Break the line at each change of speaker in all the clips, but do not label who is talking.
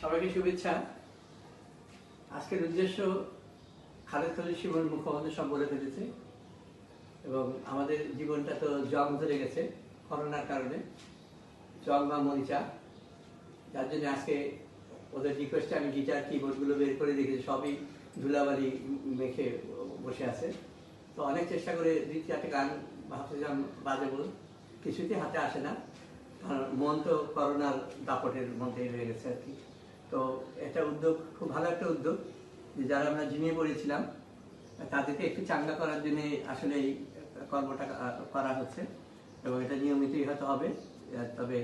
সবাইকে শুভেচ্ছা। আজকের উদ্দেশ্য খালেদ খলিল শিবন মুখোপাধ্যায় সব বলে ফেলেছে এবং আমাদের জীবনটা তো জং ধরে গেছে করোনার কারণে। জং বা মরিচা। যার জন্য আজকে ওদের রিকোয়েস্টে আমি গিটার কিবোর্ডগুলো বের করে দেখেছি সবই ধুলাবালি মেখে বসে আছে। তো অনেক চেষ্টা করে দুই চারটে গান ভাবছিলাম বাজাবো, কিছুতেই হাতে আসে না। কারণ মন তো করোনার দাপটের মধ্যেই রয়ে গেছে আর কি। তো এটা উদ্যোগ, খুব ভালো একটা উদ্যোগ যে যারা আমরা ঝিমিয়ে পড়েছিলাম, তাদেরকে একটু চাঙ্গা করার জন্য আসলে এই কর্মটা করা হচ্ছে এবং এটা নিয়মিতই হয়তো হবে। তবে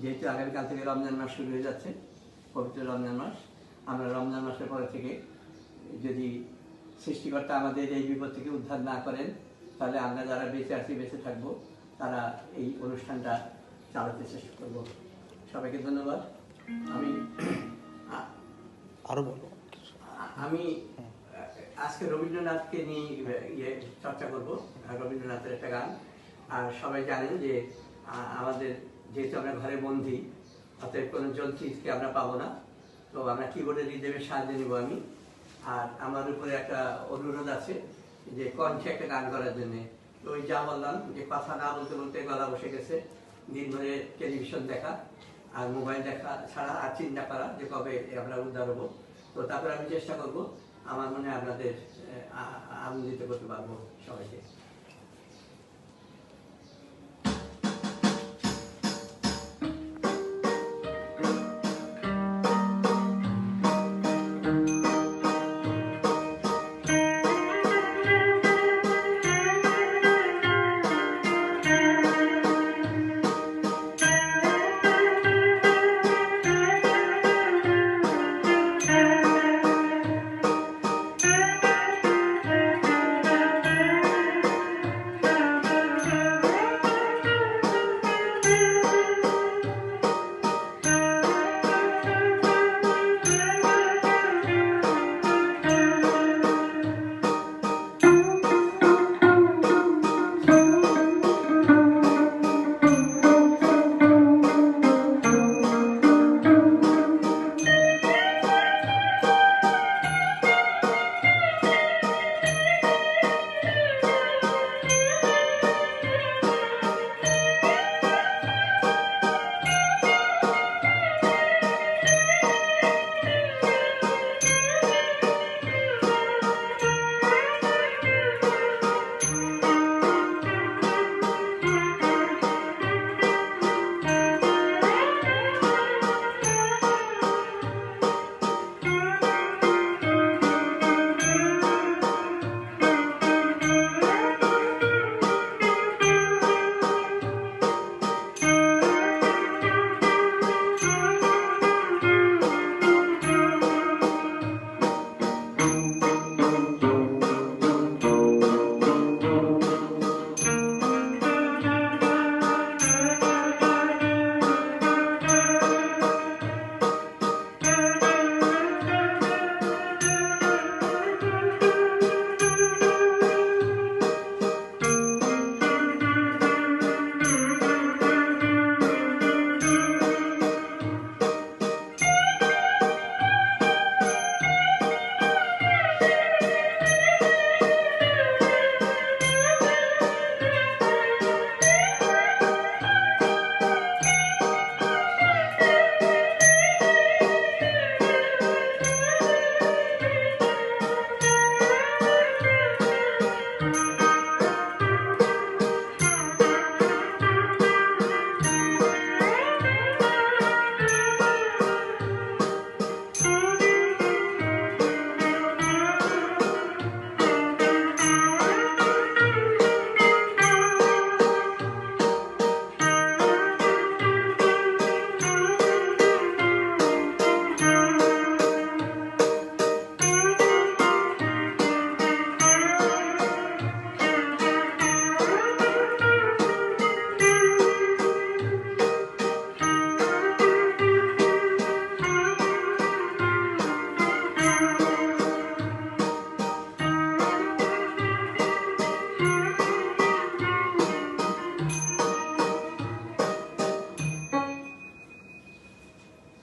যেহেতু আগামীকাল থেকে রমজান মাস শুরু হয়ে যাচ্ছে, পবিত্র রমজান মাস, আমরা রমজান মাসের পরে থেকে যদি সৃষ্টিকর্তা আমাদের এই বিপদ থেকে উদ্ধার না করেন, তাহলে আমরা যারা বেঁচে আছি, বেঁচে থাকব, তারা এই অনুষ্ঠানটা চালাতে চেষ্টা করব। সবাইকে ধন্যবাদ। আমি
আরও বলো
আমি, আজকে রবীন্দ্রনাথকে নিয়ে ইয়ে চর্চা করব, রবীন্দ্রনাথের একটা গান। আর সবাই জানেন যে আমাদের যেহেতু আমরা ঘরে বন্দি, অতএব কোনো যন্ত্রীকে আমরা পাবো না। তো আমরা কিবোর্ডের রিদেবের সাহায্য নিব আমি। আর আমার উপরে একটা অনুরোধ আছে যে, কণ্ঠে একটা গান করার জন্যে। ওই যা বললাম, যে কথা না বলতে বলতে গলা বসে গেছে। দিন ধরে টেলিভিশন দেখা। আর মোবাইল দেখা ছাড়া আর চিন্তা করা যে কবে আমরা উদ্ধার হব। তো তারপরে আমি চেষ্টা করব, আমার মনে আপনাদের আনন্দিত করতে পারব সবাইকে।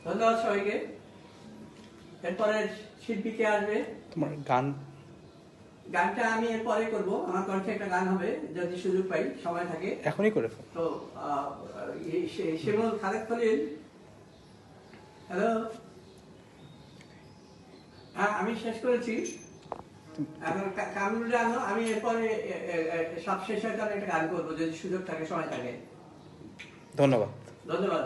ধন্যবাদ সবাইকে। এরপরে শিল্পী কে আসবে।
তোমার গান।
গানটা আমি এরপরে করব। আমার কণ্ঠে একটা গান হবে যদি সুযোগ পাই সময় থাকে।
এখনই করে
তো শিমুল খালেদ খলিল। হ্যালো হ্যাঁ আমি শেষ করেছি। এখন কামরুল জানো আমি এরপরে সব শেষ হয়ে একটা গান করব যদি সুযোগ থাকে সময় থাকে।
ধন্যবাদ।
ধন্যবাদ।